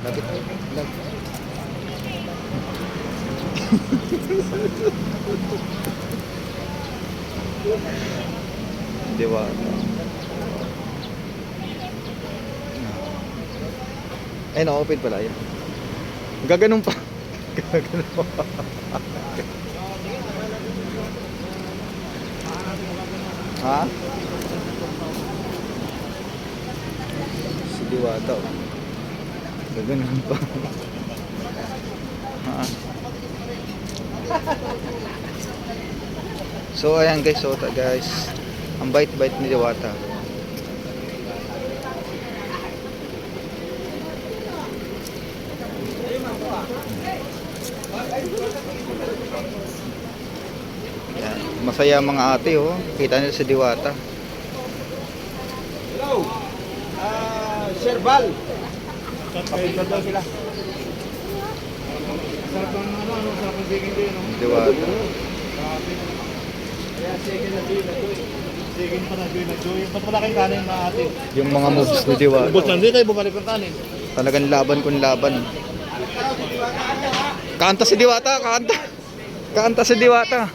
Lapit. Lag. Diwata. Ay, na-open pala yun. Gaganon pa. Gaganon pa. ha? Si Diwata. oh. Gaganon pa. ha? So ayan guys, so ta- guys. Ang bait-bait ni Diwata. Yan. Masaya mga ate oh. Kita nila si Diwata. Hello. Ah, Sir Val. Papicture daw sila. Sarap ng ano, ano, sarap ng bacon din? Diwata. Kaya sige na din na. Bacon pa na, joy na joy. Ba't wala kayong kanin na? Yung mga moves ni Diwata. Ubus lang, di kayo bumalik ng kanin. Talagang laban kung laban. Kanta si Diwata, kanta. Kanta si Diwata.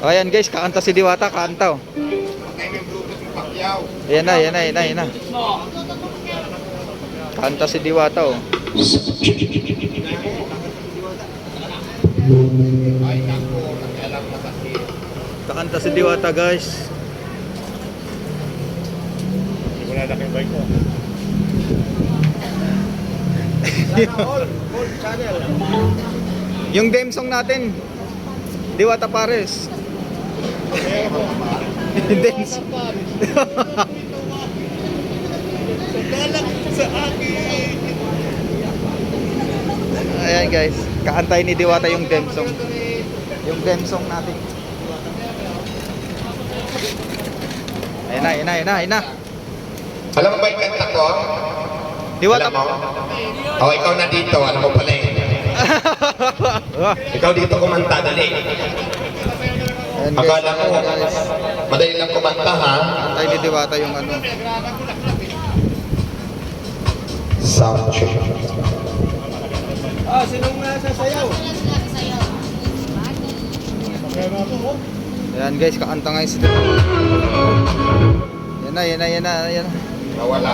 Ayan guys, kanta si Diwata, kanta oh. Ayan na, ayan na, ayan na, ayan na. Kanta si Diwata oh. Kakanta si Diwata guys. Hindi ko na yung bike ko. Sana all, all channel. Yung theme song natin, Diwata Pares. theme Ayan guys, kaantay ni Diwata yung theme song. Yung theme song natin. Ayan na, ayan na, ayan na, ayan na. Alam mo ba yung kanta ko? Diwata. Mo? O, ikaw na dito. Alam mo pala eh. Ikaw dito kumanta, dali. guys, Akala guys. madali lang kumanta ha? Kaantay ni Diwata yung ano. Sound check. Ayan guys, kaanta ngayon si. Yan na, yan na, yan na, yan na. Nawala.